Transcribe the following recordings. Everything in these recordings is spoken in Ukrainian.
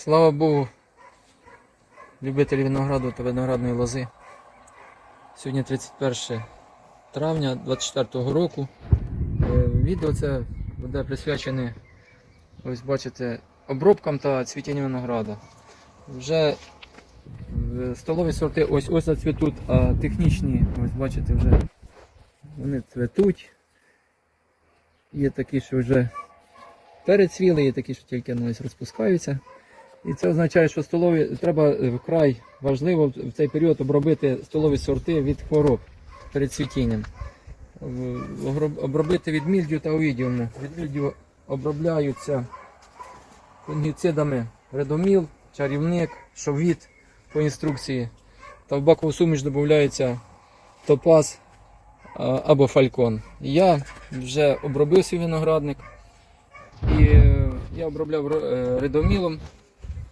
Слава Богу, любителі винограду та виноградної лози. Сьогодні 31 травня 24 року. Е, Відео це буде присвячене, ось бачите, обробкам та цвітінню винограда. Вже е, столові сорти ось ось зацвітуть, а технічні, ось бачите, вже вони цвітуть. Є такі, що вже перецвіли, є такі, що тільки ну, ось розпускаються. І це означає, що столові треба е, вкрай важливо в цей період обробити столові сорти від хвороб перед цвітінням. Обробити від мільдю та овідіуму. Від мільдю обробляються фунгіцидами редоміл, чарівник, шовіт по інструкції. Та в бакову суміш додається топаз або фалькон. Я вже обробив свій виноградник. І е, я обробляв е, редомілом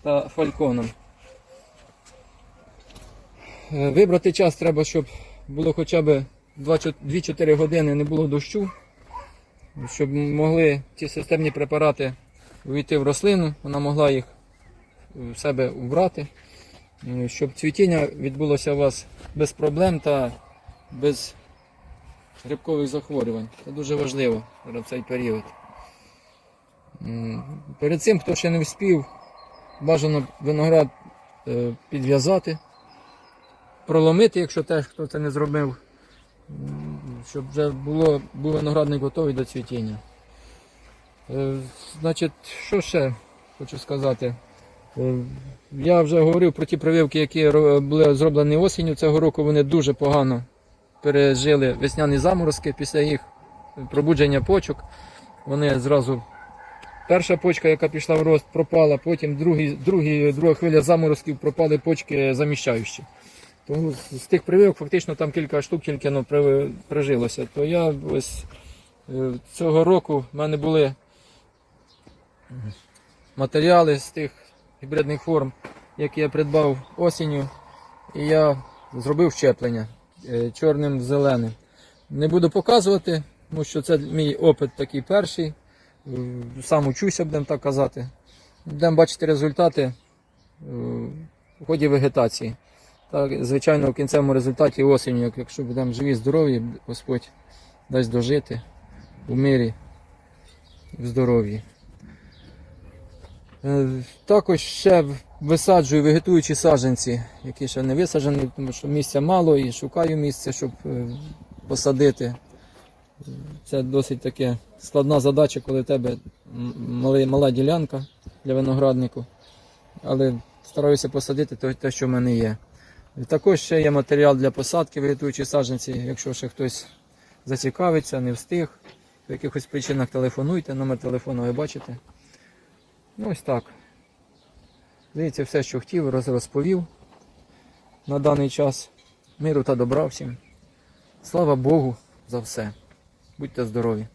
та фальконом. Е, Вибрати час треба, щоб було хоча б 2-4 години не було дощу, щоб могли ті системні препарати увійти в рослину, вона могла їх в себе убрати, е, щоб цвітіння відбулося у вас без проблем та без грибкових захворювань. Це дуже важливо в цей період. Перед цим, хто ще не вспів, бажано виноград е, підв'язати, проломити, якщо теж хто це не зробив, щоб вже було, був виноградник готовий до цвітіння. Е, Значить, що ще хочу сказати? Е, Я вже говорив про ті прививки, які були зроблені осінню. Цього року вони дуже погано пережили весняні заморозки після їх пробудження почок. Вони зразу Перша почка, яка пішла в рост, пропала, потім другі, другі, друга хвиля заморозків пропали почки заміщаючі. Тому з, тих прививок фактично там кілька штук тільки ну, прижилося. То я ось е, цього року в мене були матеріали з тих гібридних форм, які я придбав осінню, і я зробив щеплення е, чорним зеленим. Не буду показувати, тому що це мій опит такий перший. Сам учуся, будемо так казати. Будемо бачити результати е, в ході вегетації. Так, звичайно, в кінцевому результаті осінню, як- якщо будемо живі, здорові, Господь дасть дожити у мирі в здоров'ї. Е, Також ще висаджую вегетуючі саджанці, які ще не висаджені, тому що місця мало і шукаю місце, щоб е, посадити. Це досить таке складна задача, коли в тебе мали- мала ділянка для винограднику. Але стараюся посадити те, те, що в мене є. Також ще є матеріал для посадки вегетуючі саджанці. Якщо ще хтось зацікавиться, не встиг, по якихось причинах телефонуйте, номер телефону ви бачите. Ну ось так. Здається, все, що хотів, роз- розповів на даний час. Миру та добра всім. Слава Богу за все. Будьте здорові!